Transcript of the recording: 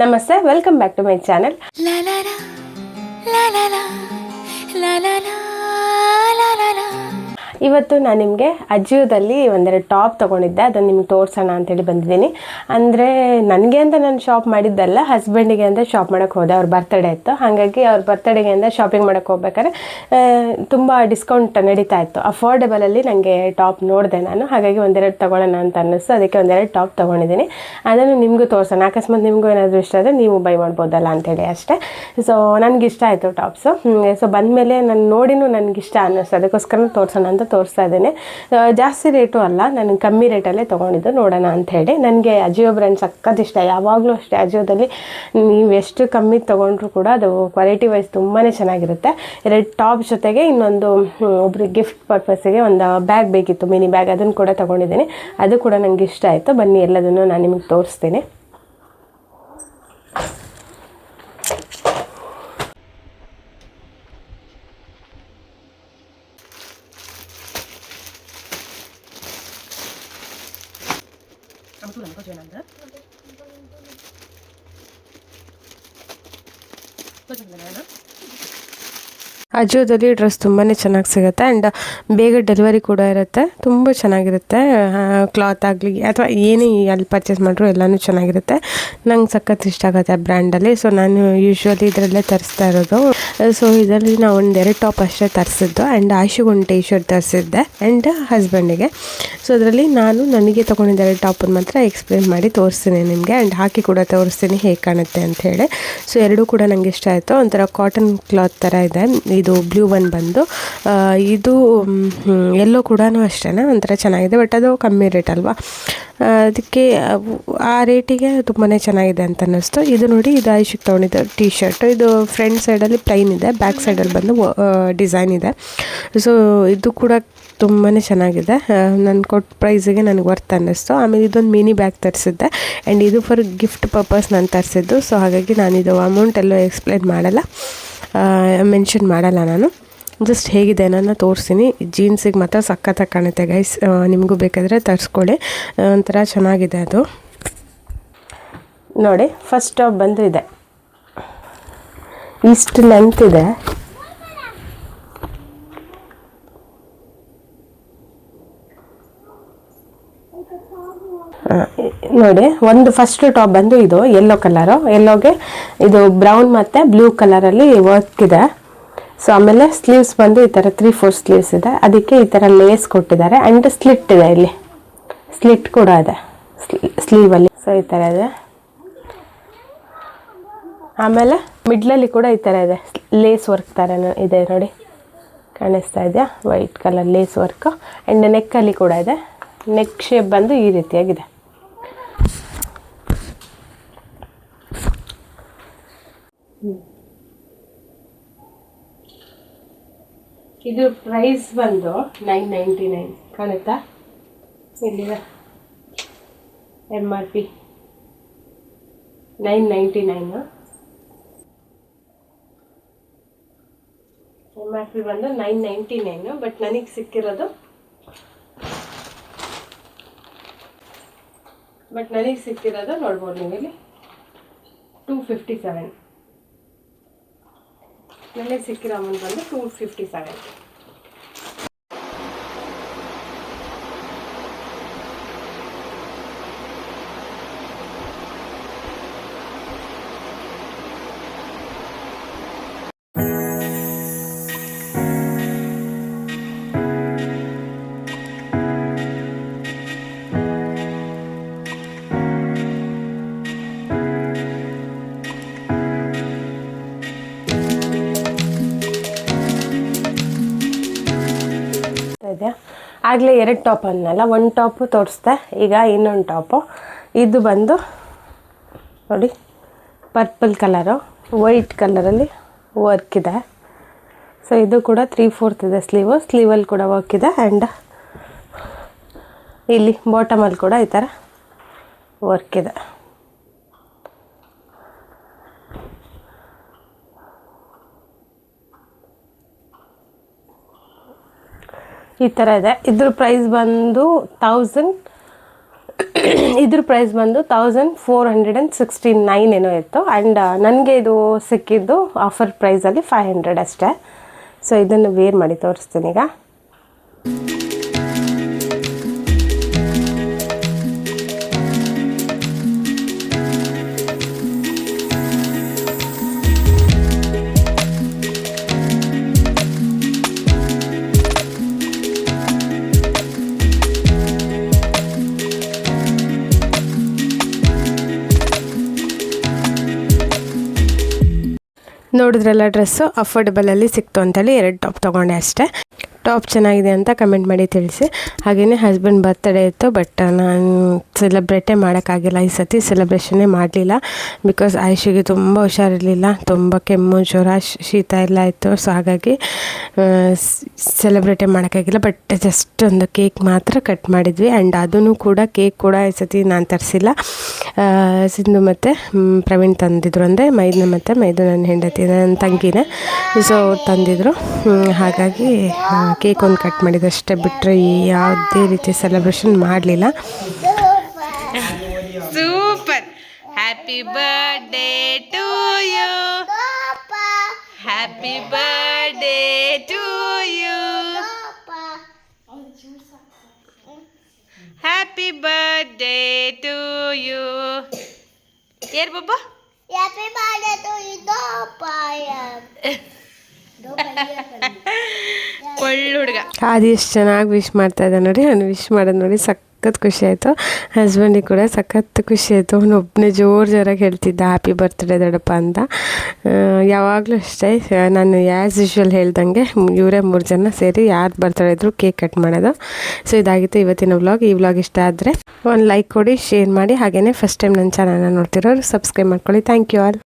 Namaste welcome back to my channel ಇವತ್ತು ನಾನು ನಿಮಗೆ ಅಜಿಯೋದಲ್ಲಿ ಒಂದೆರಡು ಟಾಪ್ ತೊಗೊಂಡಿದ್ದೆ, ಅದನ್ನು ನಿಮ್ಗೆ ತೋರಿಸೋಣ ಅಂತೇಳಿ ಬಂದಿದ್ದೀನಿ. ಅಂದರೆ ನನಗೆ ಅಂತ ನಾನು ಶಾಪ್ ಮಾಡಿದ್ದಲ್ಲ ಹಸ್ಬೆಂಡಿಗೆ ಅಂತ ಶಾಪ್ ಮಾಡೋಕ್ಕೆ ಹೋದೆ. ಅವ್ರ ಬರ್ತಡೇ ಇತ್ತು. ಹಾಗಾಗಿ ಅವ್ರ ಬರ್ತಡೇಗೆ ಅಂತ ಶಾಪಿಂಗ್ ಮಾಡೋಕ್ಕೆ ಹೋಗ್ಬೇಕಾದ್ರೆ ತುಂಬ ಡಿಸ್ಕೌಂಟ್ ನಡೀತಾ ಇತ್ತು. ಅಫೋರ್ಡೆಬಲಲ್ಲಿ ನನಗೆ ಟಾಪ್ ನೋಡಿದೆ ನಾನು. ಹಾಗಾಗಿ ಒಂದೆರಡು ತೊಗೊಳ್ಳೋಣ ಅಂತ ಅನ್ನಿಸ್ತು. ಅದಕ್ಕೆ ಒಂದೆರಡು ಟಾಪ್ ತೊಗೊಂಡಿದ್ದೀನಿ. ಅದನ್ನು ನಿಮಗೂ ತೋರಿಸೋಣ. ಅಕಸ್ಮಾತ್ ನಿಮಗೂ ಏನಾದರೂ ಇಷ್ಟ ಆದರೆ ನೀವು ಬೈ ಮಾಡ್ಬೋದಲ್ಲ ಅಂತೇಳಿ ಅಷ್ಟೇ. ಸೊ ನನಗಿಷ್ಟ ಆಯಿತು ಟಾಪ್ಸು. ಸೊ ಬಂದಮೇಲೆ ನಾನು ನೋಡಿನೂ ನನಗಿಷ್ಟ ಅನ್ನಿಸ್ತು. ಅದಕ್ಕೋಸ್ಕರ ತೋರಿಸೋಣ ಅಂತ ತೋರಿಸ್ತಾ ಇದ್ದೇನೆ. ಜಾಸ್ತಿ ರೇಟು ಅಲ್ಲ, ನಾನು ಕಮ್ಮಿ ರೇಟಲ್ಲೇ ತೊಗೊಂಡಿದ್ದು ನೋಡೋಣ ಅಂತ ಹೇಳಿ. ನನಗೆ ಅಜಿಯೋ ಬ್ರ್ಯಾಂಡ್ ಸಖತ್ ಇಷ್ಟ. ಯಾವಾಗಲೂ ಅಷ್ಟೇ ಅಜಿಯೋದಲ್ಲಿ ನೀವು ಎಷ್ಟು ಕಮ್ಮಿ ತೊಗೊಂಡ್ರು ಕೂಡ ಅದು ಕ್ವಾಲಿಟಿ ವೈಸ್ ತುಂಬಾ ಚೆನ್ನಾಗಿರುತ್ತೆ. ಎರಡು ಟಾಪ್ ಜೊತೆಗೆ ಇನ್ನೊಂದು ಒಬ್ರು ಗಿಫ್ಟ್ ಪರ್ಪಸ್ಸಿಗೆ ಒಂದು ಬ್ಯಾಗ್ ಬೇಕಿತ್ತು ಮಿನಿ ಬ್ಯಾಗ್ ಅದನ್ನು ಕೂಡ ತೊಗೊಂಡಿದ್ದೀನಿ. ಅದು ಕೂಡ ನನಗೆ ಇಷ್ಟ ಆಯಿತು. ಬನ್ನಿ ಎಲ್ಲದನ್ನು ನಾನು ನಿಮಗೆ ತೋರಿಸ್ತೀನಿ. 아무도 남거 줘야 한다. 꺼져 보면 하나. ಅಜಿಯೋದಲ್ಲಿ ಡ್ರೆಸ್ ತುಂಬಾ ಚೆನ್ನಾಗಿ ಸಿಗುತ್ತೆ. ಆ್ಯಂಡ್ ಬೇಗ ಡೆಲಿವರಿ ಕೂಡ ಇರುತ್ತೆ. ತುಂಬ ಚೆನ್ನಾಗಿರುತ್ತೆ. ಕ್ಲಾತ್ ಆಗಲಿ ಅಥವಾ ಏನೇ ಅಲ್ಲಿ ಪರ್ಚೇಸ್ ಮಾಡಿದ್ರು ಎಲ್ಲನೂ ಚೆನ್ನಾಗಿರುತ್ತೆ. ನಂಗೆ ಸಖತ್ ಇಷ್ಟ ಆಗುತ್ತೆ ಆ ಬ್ರ್ಯಾಂಡಲ್ಲಿ ಸೊ ನಾನು ಯೂಶ್ವಲಿ ಇದರಲ್ಲೇ ತರಿಸ್ತಾ ಇರೋದು. ಸೊ ಇದರಲ್ಲಿ ನಾವು ಒಂದು ಎರಡು ಟಾಪ್ ಅಷ್ಟೇ ತರಿಸಿದ್ದು. ಆ್ಯಂಡ್ ಆಶಿಗೆ ಒಂದು ಟಿ ಶರ್ಟ್ ತರಿಸಿದ್ದೆ ಆ್ಯಂಡ್ ಹಸ್ಬೆಂಡಿಗೆ ಸೊ ಅದರಲ್ಲಿ ನಾನು ನನಗೆ ತೊಗೊಂಡಿದ್ದ ಎರಡು ಟಾಪನ್ನು ಮಾತ್ರ ಎಕ್ಸ್ಪ್ಲೇನ್ ಮಾಡಿ ತೋರಿಸ್ತೀನಿ ನಿಮಗೆ. ಆ್ಯಂಡ್ ಹಾಕಿ ಕೂಡ ತೋರಿಸ್ತೀನಿ ಹೇಗೆ ಕಾಣುತ್ತೆ ಅಂತ ಹೇಳಿ. ಸೊ ಎರಡೂ ಕೂಡ ನನಗೆ ಇಷ್ಟ ಆಯಿತು. ಒಂಥರ ಕಾಟನ್ ಕ್ಲಾತ್ ಥರ ಇದೆ. ಇದು ಬ್ಲೂ ಒನ್ ಬಂದು ಇದು ಎಲ್ಲೋ ಕೂಡ ಅಷ್ಟೇ ಒಂಥರ ಚೆನ್ನಾಗಿದೆ, ಬಟ್ ಅದು ಕಮ್ಮಿ ರೇಟ್ ಅಲ್ವಾ? ಅದಕ್ಕೆ ಆ ರೇಟಿಗೆ ತುಂಬಾ ಚೆನ್ನಾಗಿದೆ ಅಂತ ಅನ್ನಿಸ್ತು. ಇದು ನೋಡಿ, ಇದು ಐಶಿಕ್ ತೊಗೊಂಡಿದ್ದು ಟಿ ಶರ್ಟ್ ಇದು ಫ್ರಂಟ್ ಸೈಡಲ್ಲಿ ಪ್ಲೈನ್ ಇದೆ, ಬ್ಯಾಕ್ ಸೈಡಲ್ಲಿ ಬಂದು ಡಿಸೈನ್ ಇದೆ. ಸೊ, ಇದು ಕೂಡ ತುಂಬಾ ಚೆನ್ನಾಗಿದೆ. ನಾನು ಕೊಟ್ಟ ಪ್ರೈಸಿಗೆ ನನಗೆ ವರ್ತ್ ಅನ್ನಿಸ್ತು. ಆಮೇಲೆ ಇದೊಂದು ಮಿನಿ ಬ್ಯಾಗ್ ತರಿಸಿದ್ದೆ. ಆ್ಯಂಡ್ ಇದು ಫಾರ್ ಗಿಫ್ಟ್ ಪರ್ಪಸ್ ನಾನು ತರಿಸಿದ್ದು. ಸೊ, ಹಾಗಾಗಿ ನಾನಿದು ಅಮೌಂಟ್ ಎಲ್ಲೋ ಎಕ್ಸ್ಪ್ಲೇನ್ ಮಾಡಲ್ಲ. ಮೆನ್ಷನ್ ಮಾಡಲ್ಲ ನಾನು. ಜಸ್ಟ್ ಹೇಗಿದೆ ನಾನು ತೋರಿಸ್ತೀನಿ. ಜೀನ್ಸಿಗೆ ಮಾತ್ರ ಸಖತ್ತಾಗಿ ಕಾಣುತ್ತೆ ಗೈಸ್ ನಿಮಗೂ ಬೇಕಾದರೆ ತರಿಸ್ಕೊಳ್ಳಿ. ಒಂಥರ ಚೆನ್ನಾಗಿದೆ ಅದು. ನೋಡಿ ಫಸ್ಟ್ ಟಾಪ್ ಬಂದಿದೆ. ಇಷ್ಟು ಲೆಂತ್ ಇದೆ. ನೋಡಿ, ಒಂದು ಫಸ್ಟ್ ಟಾಪ್ ಬಂದು ಇದು ಯೆಲ್ಲೋ ಕಲರು ಯೆಲ್ಲೋಗೆ ಇದು ಬ್ರೌನ್ ಮತ್ತು ಬ್ಲೂ ಕಲರಲ್ಲಿ ವರ್ಕ್ ಇದೆ. ಸೊ ಆಮೇಲೆ ಸ್ಲೀವ್ಸ್ ಬಂದು ಈ ಥರ ತ್ರೀ ಫೋರ್ ಸ್ಲೀವ್ಸ್ ಇದೆ. ಅದಕ್ಕೆ ಈ ಥರ ಲೇಸ್ ಕೊಟ್ಟಿದ್ದಾರೆ. ಆ್ಯಂಡ್ ಸ್ಲಿಟ್ ಇದೆ ಇಲ್ಲಿ. ಸ್ಲಿಟ್ ಕೂಡ ಇದೆ. ಸ್ಲೀವಲ್ಲಿ ಸೊ ಈ ಥರ ಇದೆ. ಆಮೇಲೆ ಮಿಡ್ಲಲ್ಲಿ ಕೂಡ ಈ ಥರ ಇದೆ. ಲೇಸ್ ವರ್ಕ್ ಥರ ಇದೆ ನೋಡಿ. ಕಾಣಿಸ್ತಾ ಇದೆಯಾ? White colour lace work and ನೆಕ್ಕಲ್ಲಿ ಕೂಡ ಇದೆ. ನೆಕ್ ಶೇಪ್ ಬಂದು ಈ ರೀತಿಯಾಗಿದೆ. ಇದು ಪ್ರೈಸ್ ಬಂದು ನೈನ್ ನೈಂಟಿ ನೈನ್ ಕಾಣುತ್ತಾ? ಇಲ್ಲಿದೆ. M R P nine ninety nine M R P ಬಂದು ನೈನ್ ನೈಂಟಿ ನೈನು ಬಟ್ ನನಗೆ ಸಿಕ್ಕಿರೋದು ಬಟ್ ನನಗೆ ಸಿಕ್ಕಿರೋದು ನೋಡ್ಬೋದು ನೀವು ಇಲ್ಲಿ. ಟೂ ಫಿಫ್ಟಿ ಸೆವೆನ್ ನನಗೆ ಸಿಕ್ಕಿರೋ ಅಮೌಂಟ್ ಬಂದು ಟೂ ಫಿಫ್ಟಿ ಸೆವೆನ್ ಆಗಲೇ ಎರಡು ಟಾಪ್ ಅನ್ನಲ್ಲ, ಒಂದು ಟಾಪು ತೋರಿಸ್ದೆ, ಈಗ ಇನ್ನೊಂದು ಟಾಪು. ಇದು ಬಂದು ನೋಡಿ ಪರ್ಪಲ್ ಕಲರು ವೈಟ್ ಕಲರಲ್ಲಿ ವರ್ಕ್ ಇದೆ. ಸೊ ಇದು ಕೂಡ ತ್ರೀ ಫೋರ್ತ್ ಇದೆ ಸ್ಲೀವು ಸ್ಲೀವಲ್ಲಿ ಕೂಡ ವರ್ಕ್ ಇದೆ ಆ್ಯಂಡ್ ಇಲ್ಲಿ ಬಾಟಮಲ್ಲಿ ಕೂಡ ಈ ಥರ ವರ್ಕ್ ಇದೆ. ಈ ಥರ ಇದೆ. ಇದ್ರ ಪ್ರೈಸ್ ಬಂದು ತೌಸಂಡ್ ಇದ್ರ ಪ್ರೈಸ್ ಬಂದು thousand four hundred and sixty nine ಏನೋ ಇತ್ತು. ಆ್ಯಂಡ್ ನನಗೆ ಇದು ಸಿಕ್ಕಿದ್ದು ಆಫರ್ ಪ್ರೈಸಲ್ಲಿ ಫೈವ್ ಹಂಡ್ರೆಡ್ ಅಷ್ಟೇ. ಸೊ ಇದನ್ನು ವೇರ್ ಮಾಡಿ ತೋರಿಸ್ತೀನಿ ಈಗ. ನೋಡಿದ್ರಲ್ಲ ಡ್ರೆಸ್ಸು ಅಫೋರ್ಡೆಬಲಲ್ಲಿ ಸಿಕ್ತು ಅಂತೇಳಿ ಎರಡು ಟಾಪ್ ತೊಗೊಂಡೆ ಅಷ್ಟೇ. ಟಾಪ್ ಚೆನ್ನಾಗಿದೆ ಅಂತ ಕಮೆಂಟ್ ಮಾಡಿ ತಿಳಿಸಿ. ಹಾಗೆಯೇ ಹಸ್ಬೆಂಡ್ ಬರ್ತ್ಡೇ ಇತ್ತು ಬಟ್ ನಾನು ಸೆಲೆಬ್ರೇಟೇ ಮಾಡೋಕ್ಕಾಗಿಲ್ಲ. ಈ ಸತಿ ಸೆಲೆಬ್ರೇಷನ್ನೇ ಮಾಡಲಿಲ್ಲ. ಬಿಕಾಸ್ ಆಯುಷಿಗೆ ತುಂಬ ಹುಷಾರಿರಲಿಲ್ಲ. ತುಂಬ ಕೆಮ್ಮು, ಜ್ವರ ಶೀತ ಎಲ್ಲ ಇತ್ತು ಸೊ ಹಾಗಾಗಿ ಸೆಲೆಬ್ರೇಟೇ ಮಾಡೋಕ್ಕಾಗಿಲ್ಲ. ಬಟ್ ಜಸ್ಟ್ ಒಂದು ಕೇಕ್ ಮಾತ್ರ ಕಟ್ ಮಾಡಿದ್ವಿ. ಆ್ಯಂಡ್ ಅದನ್ನು ಕೂಡ ಕೇಕ್ ಕೂಡ ಈ ಸತಿ ನಾನು ತರಿಸಿಲ್ಲ. ಸಿಂಧು ಮತ್ತು ಪ್ರವೀಣ್ ತಂದಿದ್ರು ಅಂದರೆ ಮೈದನ ಮತ್ತು ಮೈದು ನನ್ನ ಹೆಂಡತಿ ನನ್ನ ತಂಗಿನೇ. ಸೊ ತಂದಿದ್ರು. ಹಾಗಾಗಿ ಕೇಕ್ ಒಂದು ಕಟ್ ಮಾಡಿದ್ದು ಅಷ್ಟೇ ಬಿಟ್ಟರೆ ಯಾವುದೇ ರೀತಿ ಸೆಲೆಬ್ರೇಷನ್ ಮಾಡಲಿಲ್ಲ. Super. Happy birthday to you happy birthday to you happy birthday to you air Baba Happy birthday to you, Dopaya. ಒಳ್ಳೆ ಹುಡುಗ ಅದು ಎಷ್ಟು ಚೆನ್ನಾಗಿ ವಿಶ್ ಮಾಡ್ತಾ ಇದ್ದ ನೋಡಿ. ನಾನು ವಿಶ್ ಮಾಡೋದು ನೋಡಿ ಸಖತ್ ಖುಷಿ ಆಯಿತು. ಹಸ್ಬೆಂಡಿಗೆ ಕೂಡ ಸಖತ್ ಖುಷಿ ಆಯಿತು. ಅವನು ಒಬ್ಬನೇ ಜೋರು ಜೋರಾಗಿ ಹೇಳ್ತಿದ್ದ ಹ್ಯಾಪಿ ಬರ್ತ್ಡೇ ದೊಡ್ಡಪ್ಪ ಅಂತ. ಯಾವಾಗಲೂ ಅಷ್ಟೇ, ನಾನು ಆ್ಯಸ್ ಯೂಶ್ವಲ್ ಹೇಳ್ದಂಗೆ ಇವರೇ ಮೂರು ಜನ ಸೇರಿ ಯಾರು ಬರ್ತ್ಡೇ ಇದ್ರು ಕೇಕ್ ಕಟ್ ಮಾಡೋದು. ಸೊ ಇದಾಗಿತ್ತು ಇವತ್ತಿನ ವ್ಲಾಗ್ ಈ ವ್ಲಾಗ್ ಇಷ್ಟ ಆದರೆ ಒಂದು ಲೈಕ್ ಕೊಡಿ ಶೇರ್ ಮಾಡಿ. ಹಾಗೆಯೇ ಫಸ್ಟ್ ಟೈಮ್ ನನ್ನ ಚಾನಲ್ನ ನೋಡ್ತಿರೋರು ಸಬ್ಸ್ಕ್ರೈಬ್ ಮಾಡ್ಕೊಳ್ಳಿ. Thank you all